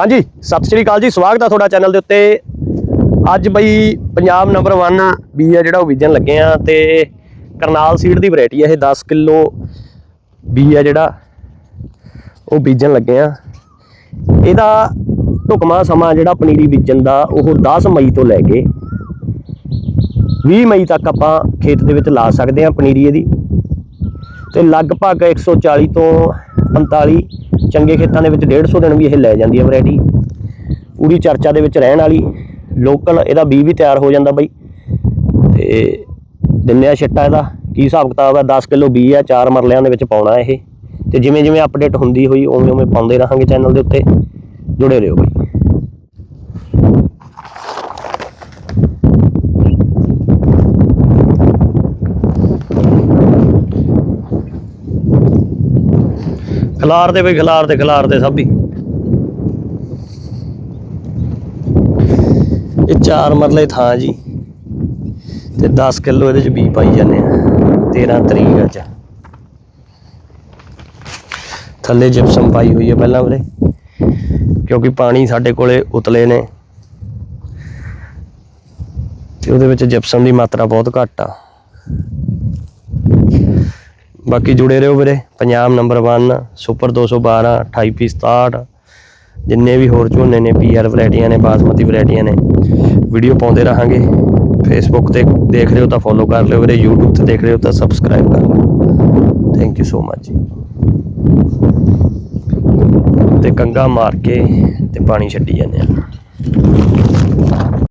ਹਾਂਜੀ, ਸਤਿ ਸ਼੍ਰੀ ਅਕਾਲ ਜੀ, ਸਵਾਗਤ ਆ ਤੁਹਾਡਾ ਚੈਨਲ ਦੇ ਉੱਤੇ। ਅੱਜ ਬਈ ਪੰਜਾਬ ਨੰਬਰ 1 ਬੀ ਆ ਜਿਹੜਾ ਉਹ ਬੀਜਣ ਲੱਗੇ ਆ ਤੇ ਕਰਨਾਲ ਸੀਡ ਦੀ ਵੈਰਾਈਟੀ ਹੈ ਇਹ 10 ਕਿਲੋ ਬੀ ਆ ਜਿਹੜਾ ਉਹ ਬੀਜਣ ਲੱਗੇ ਆ। ਇਹਦਾ ਢੁਕਮਾ ਸਮਾਂ ਜਿਹੜਾ ਪਨੀਰੀ ਬੀਜਣ ਦਾ ਉਹ 10 ਮਈ ਤੋਂ ਲੈ ਕੇ 20 ਮਈ ਤੱਕ ਆਪਾਂ ਖੇਤ ਦੇ ਵਿੱਚ ਲਾ ਸਕਦੇ ਆ ਪਨੀਰੀ ਇਹਦੀ। ਤੇ ਲਗਭਗ 140 ਤੋਂ 45 ਚੰਗੇ ਖੇਤਾਂ ਦੇ ਵਿੱਚ 150 ਦਿਨ ਵੀ ਇਹ ਲੈ ਜਾਂਦੀ ਹੈ ਵੈਰਾਈਟੀ। ਪੂਰੀ ਚਰਚਾ ਦੇ ਵਿੱਚ ਰਹਿਣ ਵਾਲੀ ਲੋਕਲ ਇਹਦਾ ਬੀ ਵੀ ਤਿਆਰ ਹੋ ਜਾਂਦਾ ਬਾਈ। ਤੇ ਦਿੰਨੇ ਆ ਛਿੱਟਾ ਇਹਦਾ। ਕੀ ਹਿਸਾਬ ਕਿਤਾਬ ਹੈ? 10 ਕਿਲੋ ਬੀ ਆ ਚਾਰ ਮਰਲਿਆਂ ਦੇ ਵਿੱਚ ਪਾਉਣਾ ਇਹ। ਤੇ ਜਿਵੇਂ ਜਿਵੇਂ ਅਪਡੇਟ ਹੁੰਦੀ ਹੋਈ, ਉਵੇਂ ਉਵੇਂ ਪਾਉਂਦੇ ਰਹਾਂਗੇ ਚੈਨਲ ਦੇ ਉੱਤੇ। ਜੁੜੇ ਰਹੋ ਬਈ। ਖਿਲਾਰ ਦੇ ਬਈ, ਖਿਲਾਰ ਦੇ ਖਿਲਾਰ ਦੇ ਸਭ ਹੀ। ਇਹ ਚਾਰ ਮਰਲੇ ਥਾਂ ਜੀ। ਤੇ 10 ਕਿਲੋ ਇਹਦੇ ਚ ਬੀ ਪਾਈ ਜਾਂਦੇ ਆ। 13 ਤਰੀਕ ਅੱਜ। ਥੱਲੇ ਜਿਪਸਮ ਪਾਈ ਹੋਈ ਹੈ ਪਹਿਲਾਂ ਵੀਰੇ। ਕਿਉਂਕਿ ਪਾਣੀ ਸਾਡੇ ਕੋਲੇ ਉਤਲੇ ਨੇ। ਤੇ ਉਹਦੇ ਵਿੱਚ ਜਿਪਸਮ ਦੀ ਮਾਤਰਾ ਬਹੁਤ ਘੱਟ ਆ। ਬਾਕੀ ਜੁੜੇ ਰਹੋ ਵੀਰੇ, ਪੰਜਾਬ ਨੰਬਰ 1 ਸੁਪਰ 212 28 ਪੀਸ 67 ਜਿੰਨੇ ਵੀ ਹੋਰ ਝੋਨੇ ਨੇ ਪੀਆਰ ਵੈਰਾਈਟੀਆਂ ਨੇ, ਬਾਸਮਤੀ ਵੈਰਾਈਟੀਆਂ ਨੇ ਵੀਡੀਓ ਪਾਉਂਦੇ ਰਹਾਂਗੇ। ਫੇਸਬੁੱਕ ਤੇ ਦੇਖ ਰਹੇ ਹੋ ਤਾਂ ਫੋਲੋ ਕਰ ਲਿਓ ਵੀਰੇ, YouTube ਤੇ ਦੇਖ ਰਹੇ ਹੋ ਤਾਂ ਸਬਸਕ੍ਰਾਈਬ ਕਰ ਲਓ। ਥੈਂਕ ਯੂ ਸੋ ਮਚ ਜੀ। ਤੇ ਕੰਗਾ ਮਾਰ ਕੇ ਤੇ ਪਾਣੀ ਛੱਡੀ ਜਾਂਦੇ ਆ।